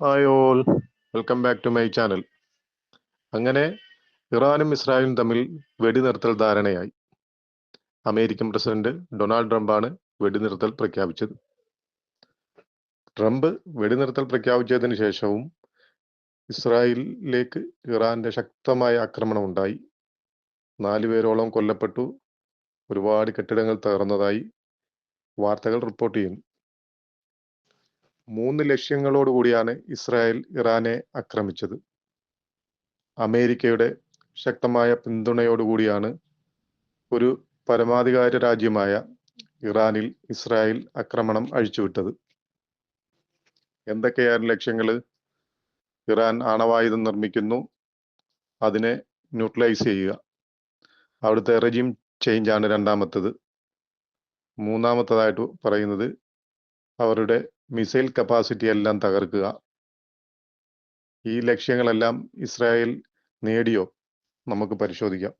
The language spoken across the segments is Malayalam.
Hi all welcome back to my channel അങ്ങനെ ഇറാനും ഇസ്രായേലും തമ്മിൽ വെടിനിർത്തൽ ധാരണയായി. അമേരിക്കൻ പ്രസിഡന്റ് ഡൊണാൾഡ് ട്രംപാണ് വെടിനിർത്തൽ പ്രഖ്യാപിച്ചത്. ട്രംപ് വെടിനിർത്തൽ പ്രഖ്യാപിച്ചതിന് ശേഷവും ഇസ്രായേലിലേക്ക് ഇറാന്റെ ശക്തമായ ആക്രമണം ഉണ്ടായി. നാല് പേരോളം കൊല്ലപ്പെട്ടു. ഒരുപാട് കെട്ടിടങ്ങൾ തകർന്നതായി വാർത്തകൾ റിപ്പോർട്ട് ചെയ്യുന്നു. മൂന്ന് ലക്ഷ്യങ്ങളോടുകൂടിയാണ് ഇസ്രായേൽ ഇറാനെ ആക്രമിച്ചത്. അമേരിക്കയുടെ ശക്തമായ പിന്തുണയോടുകൂടിയാണ് ഒരു പരമാധികാര രാജ്യമായ ഇറാനിൽ ഇസ്രായേൽ ആക്രമണം അഴിച്ചുവിട്ടത്. എന്തൊക്കെയാണ് ലക്ഷ്യങ്ങൾ? ഇറാൻ ആണവായുധം നിർമ്മിക്കുന്നു. അതിനെ ന്യൂട്രലൈസ് ചെയ്യുക. അവിടുത്തെ റെജിം ചേഞ്ചാണ് രണ്ടാമത്തത്. മൂന്നാമത്തതായിട്ട് പറയുന്നത് അവരുടെ മിസൈൽ കപ്പാസിറ്റി എല്ലാം തകർക്കുക. ഈ ലക്ഷ്യങ്ങളെല്ലാം ഇസ്രായേൽ നേടിയോ? നമുക്ക് പരിശോധിക്കാം.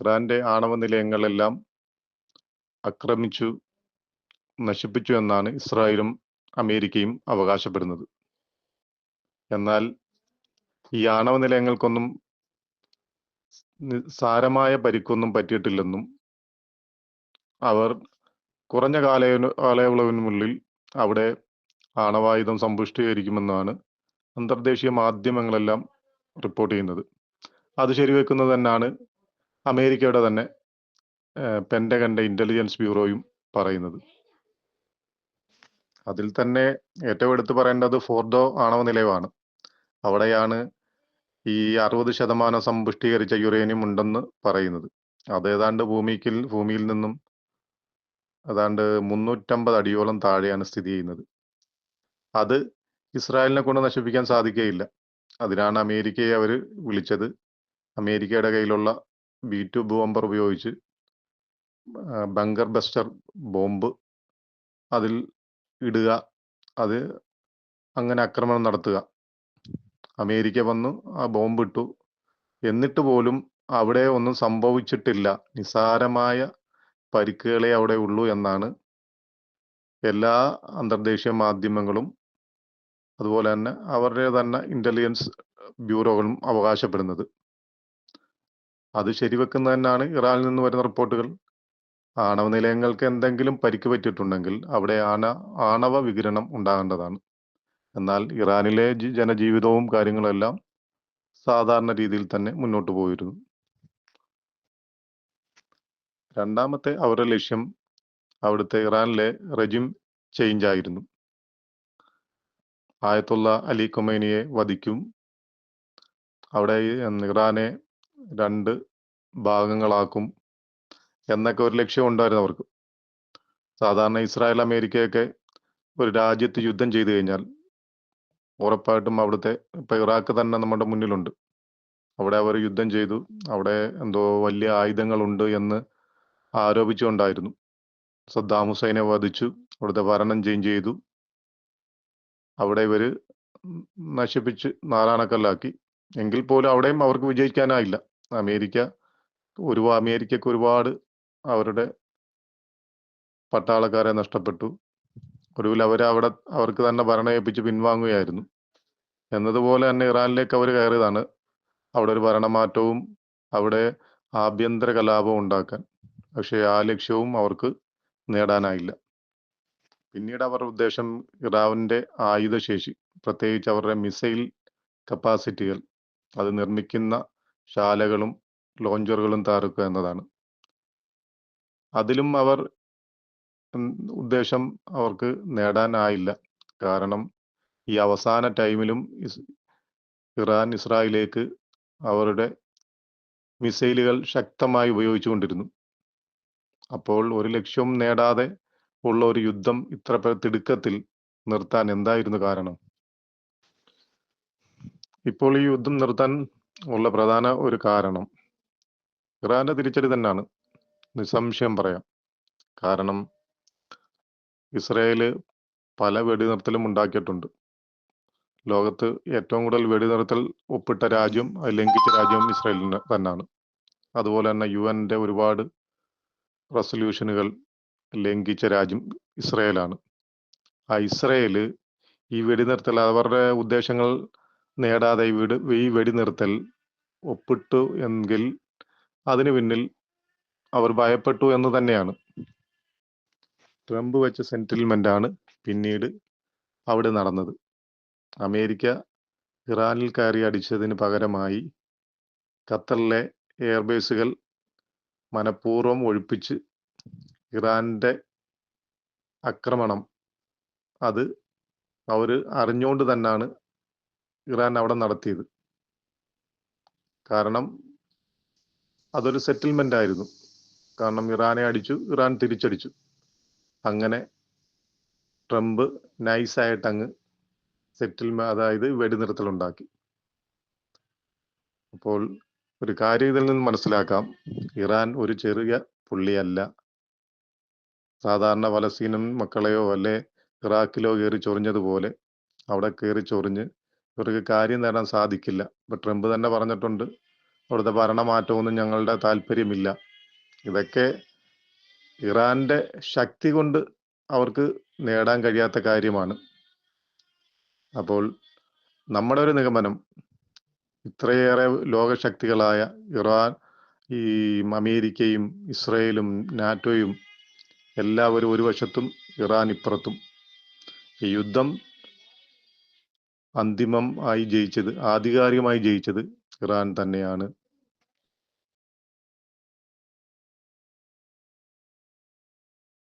ഇറാന്റെ ആണവ നിലയങ്ങളെല്ലാം ആക്രമിച്ചു നശിപ്പിച്ചു എന്നാണ് ഇസ്രായേലും അമേരിക്കയും അവകാശപ്പെടുന്നത്. എന്നാൽ ഈ ആണവ നിലയങ്ങൾക്കൊന്നും സാരമായ പരിക്കൊന്നും പറ്റിയിട്ടില്ലെന്നും അവർ കുറഞ്ഞ കാല കാലയളവിനുള്ളിൽ അവിടെ ആണവായുധം സമ്പുഷ്ടീകരിക്കുമെന്നാണ് അന്തർദേശീയ മാധ്യമങ്ങളെല്ലാം റിപ്പോർട്ട് ചെയ്യുന്നത്. അത് ശരിവെക്കുന്നത് തന്നെയാണ് അമേരിക്കയുടെ തന്നെ പെൻഡഗന്റെ ഇന്റലിജൻസ് ബ്യൂറോയും പറയുന്നത്. അതിൽ തന്നെ ഏറ്റവും എടുത്തു പറയേണ്ടത് ഫോർഡോ ആണവ നിലയമാണ്. അവിടെയാണ് ഈ അറുപത് ശതമാനം സമ്പുഷ്ടീകരിച്ച യുറേനിയം ഉണ്ടെന്ന് പറയുന്നത്. അതേതാണ്ട് ഭൂമിക്കിൽ ഭൂമിയിൽ നിന്നും ഏതാണ്ട് മുന്നൂറ്റമ്പത് അടിയോളം താഴെയാണ് സ്ഥിതി ചെയ്യുന്നത്. അത് ഇസ്രായേലിനെ കൊണ്ട് നശിപ്പിക്കാൻ സാധിക്കുകയില്ല അതിനാണ് അമേരിക്കയെ അവർ വിളിച്ചത്. അമേരിക്കയുടെ കയ്യിലുള്ള ബി ടു ബോംബർ ഉപയോഗിച്ച് ബങ്കർ ബസ്റ്റർ ബോംബ് അതിൽ ഇടുക അത് അങ്ങനെ ആക്രമണം നടത്തുക. അമേരിക്ക വന്നു ആ ബോംബ് ഇട്ടു എന്നിട്ട് പോലും അവിടെ ഒന്നും സംഭവിച്ചിട്ടില്ല. നിസാരമായ പരിക്കുകളെ അവിടെ ഉള്ളൂ എന്നാണ് എല്ലാ അന്തർദേശീയ മാധ്യമങ്ങളും അതുപോലെ തന്നെ അവരുടെ തന്നെ ഇന്റലിജൻസ് ബ്യൂറോകളും അവകാശപ്പെടുന്നത്. അത് ശരിവെക്കുന്നത് തന്നെയാണ് ഇറാനിൽ നിന്ന് വരുന്ന റിപ്പോർട്ടുകൾ. ആണവ നിലയങ്ങൾക്ക് എന്തെങ്കിലും പരിക്ക് പറ്റിയിട്ടുണ്ടെങ്കിൽ അവിടെ ആണ ആണവ വികിരണം ഉണ്ടാകേണ്ടതാണ്. എന്നാൽ ഇറാനിലെ ജനജീവിതവും കാര്യങ്ങളെല്ലാം സാധാരണ രീതിയിൽ തന്നെ മുന്നോട്ട് പോയിരുന്നു. രണ്ടാമത്തെ അവരുടെ ലക്ഷ്യം അവിടുത്തെ ഇറാനിലെ റെജിം ചേഞ്ച് ആയിരുന്നു. ആയത്തുള്ള അലി കൊമേനിയെ വധിക്കും. അവിടെ ഇറാനെ രണ്ട് ഭാഗങ്ങളാക്കും എന്നൊക്കെ ഒരു ലക്ഷ്യം ഉണ്ടായിരുന്നു അവർക്ക്. സാധാരണ ഇസ്രായേൽ അമേരിക്കയൊക്കെ ഒരു രാജ്യത്ത് യുദ്ധം ചെയ്തു കഴിഞ്ഞാൽ ഉറപ്പായിട്ടും അവിടുത്തെ ഇപ്പൊ ഇറാഖ് തന്നെ നമ്മുടെ മുന്നിലുണ്ട്. അവിടെ അവർ യുദ്ധം ചെയ്തു. അവിടെ എന്തോ വലിയ ആയുധങ്ങളുണ്ട് എന്ന് ആരോപിച്ചുകൊണ്ടായിരുന്നു. സദ്ദാം ഹുസൈനെ വധിച്ചു. അവിടുത്തെ ഭരണം ചേഞ്ച് ചെയ്തു. അവിടെ ഇവർ നശിപ്പിച്ച് നാലാണക്കല്ലാക്കി. എങ്കിൽ പോലും അവിടെയും അവർക്ക് വിജയിക്കാനായില്ല. അമേരിക്ക ഒരു അമേരിക്കക്ക് ഒരുപാട് അവരുടെ പട്ടാളക്കാരെ നഷ്ടപ്പെട്ടു. ഒടുവിൽ അവർ അവിടെ അവർക്ക് തന്നെ ഭരണം ഏൽപ്പിച്ച് പിൻവാങ്ങുകയായിരുന്നു. എന്നതുപോലെ തന്നെ ഇറാനിലേക്ക് അവർ കയറിയതാണ്. അവിടെ ഒരു ഭരണമാറ്റവും അവിടെ ആഭ്യന്തര കലാപവും ഉണ്ടാക്കാൻ. പക്ഷേ ആ ലക്ഷ്യവും അവർക്ക് നേടാനായില്ല. പിന്നീട് അവർ ഉദ്ദേശം ഇറാവിന്റെ ആയുധശേഷി പ്രത്യേകിച്ച് അവരുടെ മിസൈൽ കപ്പാസിറ്റികൾ അത് നിർമ്മിക്കുന്ന ശാലകളും ലോഞ്ചറുകളും താറുക്കുക എന്നതാണ്. അതിലും അവർ ഉദ്ദേശം അവർക്ക് നേടാനായില്ല. കാരണം ഈ അവസാന ടൈമിലും ഇറാൻ ഇസ്രായേലിലേക്ക് അവരുടെ മിസൈലുകൾ ശക്തമായി ഉപയോഗിച്ചുകൊണ്ടിരുന്നു. അപ്പോൾ ഒരു ലക്ഷ്യവും നേടാതെ ഉള്ള ഒരു യുദ്ധം ഇത്ര തിടുക്കത്തിൽ നിർത്താൻ എന്തായിരുന്നു കാരണം? ഇപ്പോൾ ഈ യുദ്ധം നിർത്താൻ ഉള്ള പ്രധാന ഒരു കാരണം ഇറാന്റെ തിരിച്ചടി തന്നെയാണ്. നിസ്സംശയം പറയാം. കാരണം ഇസ്രയേൽ പല വെടിനിർത്തലും ഉണ്ടാക്കിയിട്ടുണ്ട്. ലോകത്ത് ഏറ്റവും കൂടുതൽ വെടിനിർത്തൽ ഒപ്പിട്ട രാജ്യം ലംഘിച്ച രാജ്യം ഇസ്രയേലിന് തന്നെയാണ്. അതുപോലെ തന്നെ യു എന്റെ ഒരുപാട് റെസൊല്യൂഷനുകൾ ലംഘിച്ച രാജ്യം ഇസ്രയേലാണ്. ആ ഇസ്രയേൽ ഈ വെടിനിർത്തൽ അവരുടെ ഉദ്ദേശങ്ങൾ നേടാതെ ഈ ഈ വെടിനിർത്തൽ ഒപ്പിട്ടു എങ്കിൽ അതിന് പിന്നിൽ അവർ ഭയപ്പെട്ടു എന്ന് തന്നെയാണ്. ട്രംപ് വെച്ച സെറ്റിൽമെന്റ് ആണ് പിന്നീട് അവിടെ നടന്നത്. അമേരിക്ക ഇറാനിൽ കയറി അടിച്ചതിന് പകരമായി ഖത്തറിലെ എയർബേസുകൾ മനഃപൂർവം ഒഴിപ്പിച്ച് ഇറാന്റെ ആക്രമണം. അത് അവർ അറിഞ്ഞുകൊണ്ട് തന്നെയാണ് ഇറാൻ അവിടെ നടത്തിയത്. കാരണം അതൊരു സെറ്റിൽമെന്റ് ആയിരുന്നു. കാരണം ഇറാനെ അടിച്ചു ഇറാൻ തിരിച്ചടിച്ചു. അങ്ങനെ ട്രംപ് നൈസായിട്ട് അങ്ങ് സെറ്റിൽമെ അതായത് വെടിനിർത്തലുണ്ടാക്കി. അപ്പോൾ ഒരു കാര്യം ഇതിൽ നിന്ന് മനസ്സിലാക്കാം. ഇറാൻ ഒരു ചെറിയ പുള്ളിയല്ല. സാധാരണ ഫലസ്തീനൻ മക്കളെയോ അല്ലെ ഇറാഖിലോ കയറി ചൊറിഞ്ഞതുപോലെ അവിടെ കയറി ചൊറിഞ്ഞ് ഇവർക്ക് കാര്യം നേടാൻ സാധിക്കില്ല. ഇപ്പൊ ട്രംപ് തന്നെ പറഞ്ഞിട്ടുണ്ട് അവിടുത്തെ ഭരണമാറ്റമൊന്നും ഞങ്ങളുടെ താല്പര്യമില്ല. ഇതൊക്കെ ഇറാന്റെ ശക്തി കൊണ്ട് അവർക്ക് നേടാൻ കഴിയാത്ത കാര്യമാണ്. അപ്പോൾ നമ്മുടെ ഒരു നിഗമനം ഇത്രയേറെ ലോകശക്തികളായ ഇറാൻ ഈ അമേരിക്കയും ഇസ്രയേലും നാറ്റോയും എല്ലാവരും ഒരു വശത്തും ഇറാൻ ഇപ്പുറത്തും. ഈ യുദ്ധം അന്തിമം ആയി ജയിച്ചത് ആധികാരികമായി ജയിച്ചത് ഇറാൻ തന്നെയാണ്.